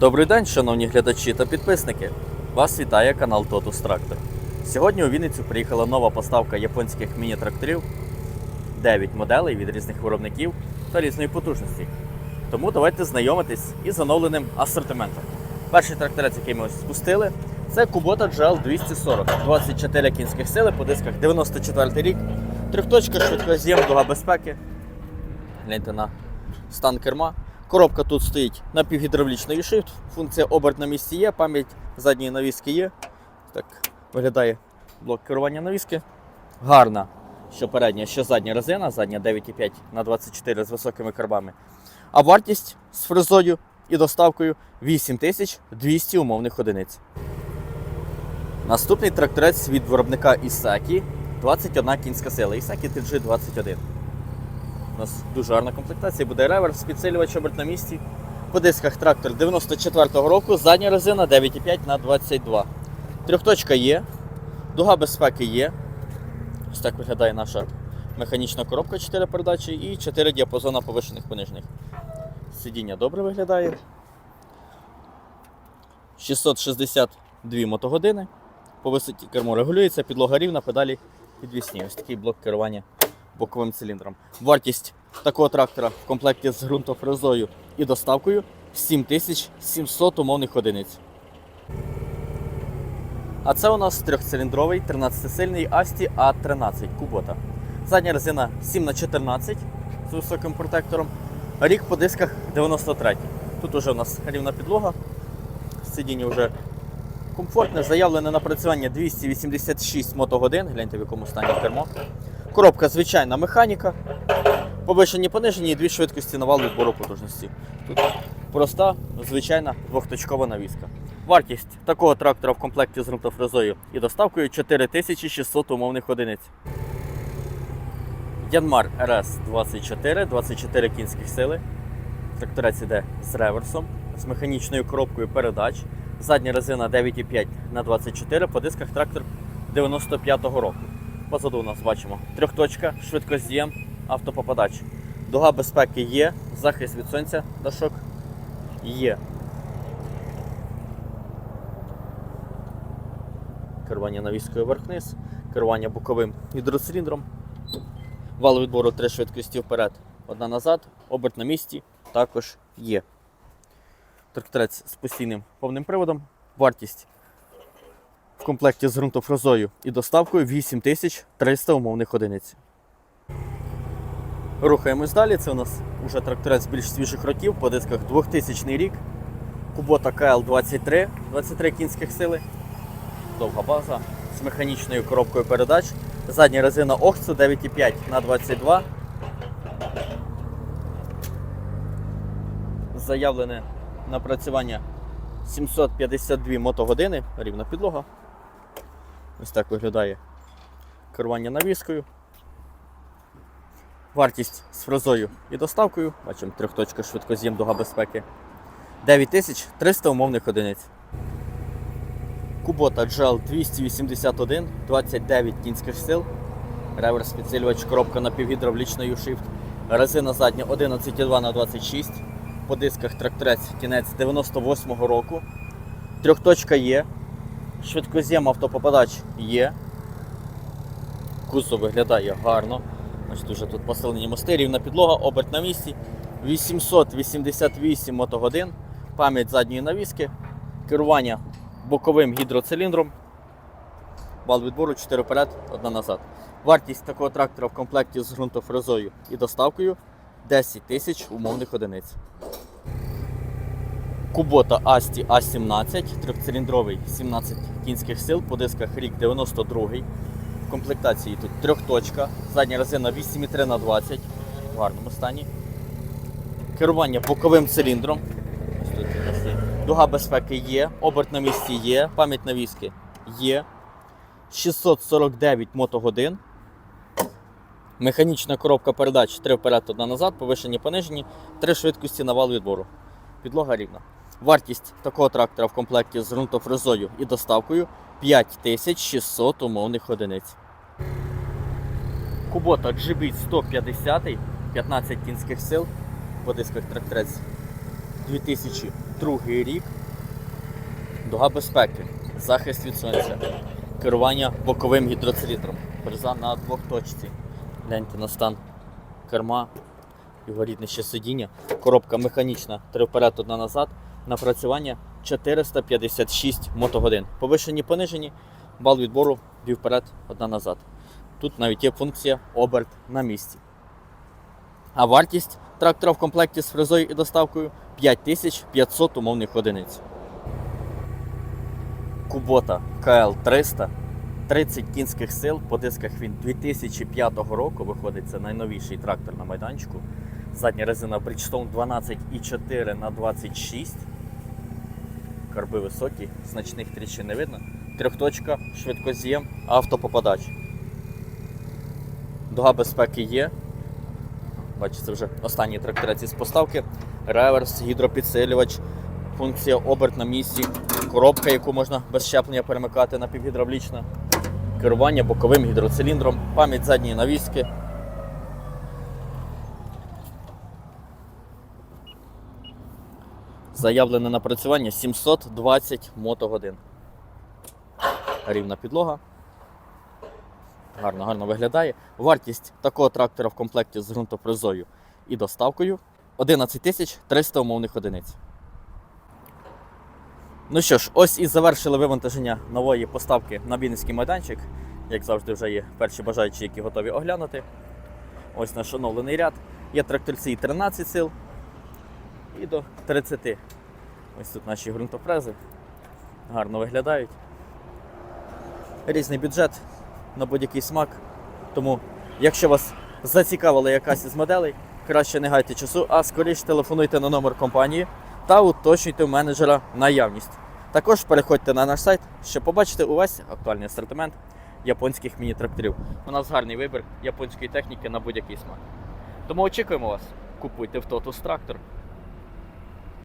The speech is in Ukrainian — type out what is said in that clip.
Добрий день, шановні глядачі та підписники. Вас вітає канал Totus Tractor. Сьогодні у Вінницю приїхала нова поставка японських міні-тракторів, 9 моделей від різних виробників та різної потужності. Тому давайте знайомитись із оновленим асортиментом. Перший тракторець, який ми ось спустили, це Kubota GL 240, 24 кінських сили по дисках 94 рік, трьохточка, швидкоз'єм, дуга безпеки. Гляньте на стан керма. Коробка тут стоїть напівгідравлічний shift, функція оберт на місці є, пам'ять задньої навіски є. Так виглядає блок керування навіски. Гарна, що передня, що задня резина, задня 9,5 на 24 з високими карбами. А вартість з фрезою і доставкою 8200 умовних одиниць. Наступний тракторець від виробника Ісакі 21 кінська сила. Ісакі TG21. У нас дуже гарна комплектація, буде реверс, підсилювач оберт на місці. По дисках трактор 94-го року, задня резина 9,5 на 22. Трьохточка є, дуга безпеки є. Ось так виглядає наша механічна коробка 4 передачі і 4 діапазона повишених понижених. Сидіння добре виглядає. 662 мотогодини. По висоті кермо регулюється, підлога рівна, педалі підвісні. Ось такий блок керування боковим циліндром. Вартість такого трактора в комплекті з ґрунтофрезою і доставкою 7700 умовних одиниць. А це у нас трьохциліндровий 13-сильний Asti A13 Кубота. Задня резина 7х14 з високим протектором. Рік по дисках 93. Тут уже у нас рівна підлога. Сидіння вже комфортне, заявлене напрацювання 286 мотогодин. Гляньте в якому стані кермо. Коробка звичайна механіка. Повишені понижені і дві швидкості на вал відбору потужності. Тут проста, звичайна двохточкова навіска. Вартість такого трактора в комплекті з ґрунтофрезою і доставкою 4600 умовних одиниць. Янмар РС 24, 24 кінських сили. Тракторець іде з реверсом, з механічною коробкою передач. Задня резина 9,5 на 24 по дисках трактор 95-го року. Позаду у нас бачимо трьохточка, швидкоз'єм, автопопадач. Дуга безпеки є, захист від сонця, дашок є. Керування навіскою вверх-вниз, керування боковим гідроциліндром. Вал відбору три швидкості вперед, одна назад, оберт на місці також є. Тракторець з постійним повним приводом. Вартість в комплекті з ґрунтофрезою і доставкою 8300 умовних одиниць. Рухаємось далі. Це у нас вже тракторець більш свіжих років по дисках 2000 рік. Кубота КЛ-23, 23 кінських сили. Довга база з механічною коробкою передач. Задня резина Охцу 9,5 на 22. Заявлене напрацювання 752 мотогодини, рівна підлога. Ось так виглядає керування навіскою. Вартість з фрезою і доставкою. Бачимо трьохточка швидкоз'єм дуга безпеки. 9300 умовних одиниць. Кубота GL 281, 29 кінських сил. Реверс підсилювач, коробка напівгідравлічною shift. Резина задня 11,2 на 26 По дисках тракторець кінець 98-го року. Трьохточка є. Швидкоз'єм автопопадач є. Кузов виглядає гарно. Ось дуже тут посилені мости, рівна підлога, оберт на місці. 888 мотогодин, пам'ять задньої навіски, керування боковим гідроциліндром. Вал відбору 4 вперед, 1 назад. Вартість такого трактора в комплекті з ґрунтофрезою і доставкою 10 тисяч умовних одиниць. Кубота Asti A17, трьохциліндровий 17 кінських сил, по дисках рік 92 В комплектації тут трьохточка, задня резина 8,3 на 20 в гарному стані. Керування боковим циліндром. Дуга безпеки є, оберт на місці є, пам'ять навіски є. 649 мотогодин. Механічна коробка передач 3 вперед, 1 назад, повишені понижені, 3 швидкості на вал відбору. Підлога рівна. Вартість такого трактора в комплекті з ґрунтофрезою і доставкою 5600 умовних одиниць. Кубота GB 150, 15 кінських сил, по дисках тракторець. 2000 другий рік. Дуга безпеки, захист від сонця, керування боковим гідроциліндром, фреза на двохточці. Гляньте на стан керма, його рідне ще сидіння, коробка механічна, три вперед, одна назад, напрацювання 456 мотогодин. Повишені, понижені, бал відбору дві вперед, одна назад. Тут навіть є функція оберт на місці. А вартість трактора в комплекті з фрезою і доставкою 5500 умовних одиниць. Кубота КЛ300, 30 кінських сил, по дисках він 2005 року виходить, це найновіший трактор на майданчику. Задня резина Bridgestone 12,4 на 26. Карби високі, значних тріщин не видно. Трьохточка, швидкоз'єм, автопопадач. Дуга безпеки є. Бачите, це вже останні трактореці з поставки. Реверс, гідропідсилювач, функція оберт на місці, коробка, яку можна без щеплення перемикати напівгідравлічна, керування боковим гідроциліндром, пам'ять задньої навіски. Заявлене напрацювання 720 мотогодин. Рівна підлога. Гарно, гарно виглядає. Вартість такого трактора в комплекті з ґрунтофрезою і доставкою 11 300 умовних одиниць. Ну що ж, ось і завершили вивантаження нової поставки на Вінницький майданчик. Як завжди, вже є перші бажаючі, які готові оглянути. Ось наш оновлений ряд. Є тракторці 13 сил і до 30. Ось тут наші ґрунтофрези. Гарно виглядають. Різний бюджет на будь-який смак. Тому, якщо вас зацікавила якась із моделей, краще не гайте часу, а скоріше телефонуйте на номер компанії та уточнюйте у менеджера наявність. Також переходьте на наш сайт, щоб побачити увесь актуальний асортимент японських міні-тракторів. У нас гарний вибір японської техніки на будь-який смак. Тому очікуємо вас. Купуйте в Totus трактор.